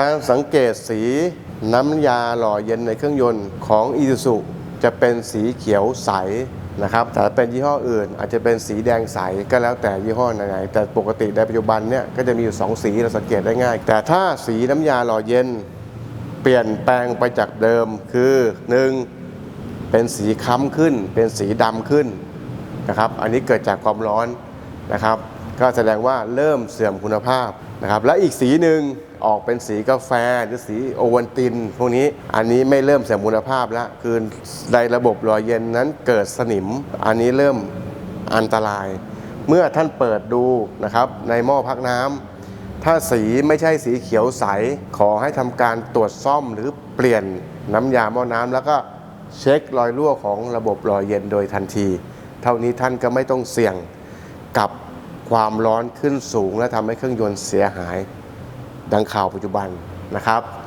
การสังเกตสีน้ำยาหล่อเย็นในเครื่องยนต์ของอี u ซูจะเป็นสีเขียวใสนะครับแต่เป็นยี่ห้ออื่น อาจจะเป็นสีแดงใสก็แล้วแต่ยี่ห้อไหนแต่ปกติในปัจจุบันเนี่ยก็จะมีอยู่สองสีเราสังเกตได้ง่าย แต่ถ้าสีน้ำยาหล่อเย็นเปลี่ยนแปลงไปจากเดิมคือ 1. เป็นสีค้ำขึ้น เป็นสีดำขึ้นนะครับ อันนี้เกิดจากความร้อนนะครับ ก็แสดงว่าเริ่มเสื่อมคุณภาพ นะครับและอีกสีหนึ่งออกเป็นสีกาแฟหรือสีโอวัลติน พวกนี้อันนี้ไม่เริ่มเสื่อมคุณภาพแล้วคือในระบบหล่อเย็นนั้นเกิดสนิม อันนี้เริ่มอันตราย เมื่อท่านเปิดดูนะครับในหม้อพักน้ำถ้าสีไม่ใช่สีเขียวใส ขอให้ทำการตรวจซ่อมหรือเปลี่ยนน้ำยาหม้อน้ำแล้วก็เช็ครอยรั่วของระบบหล่อเย็นโดยทันที เท่านี้ท่านก็ไม่ต้องเสี่ยงกับ ความร้อนขึ้นสูง และทำให้เครื่องยนต์เสียหายดังข่าวปัจจุบันนะครับ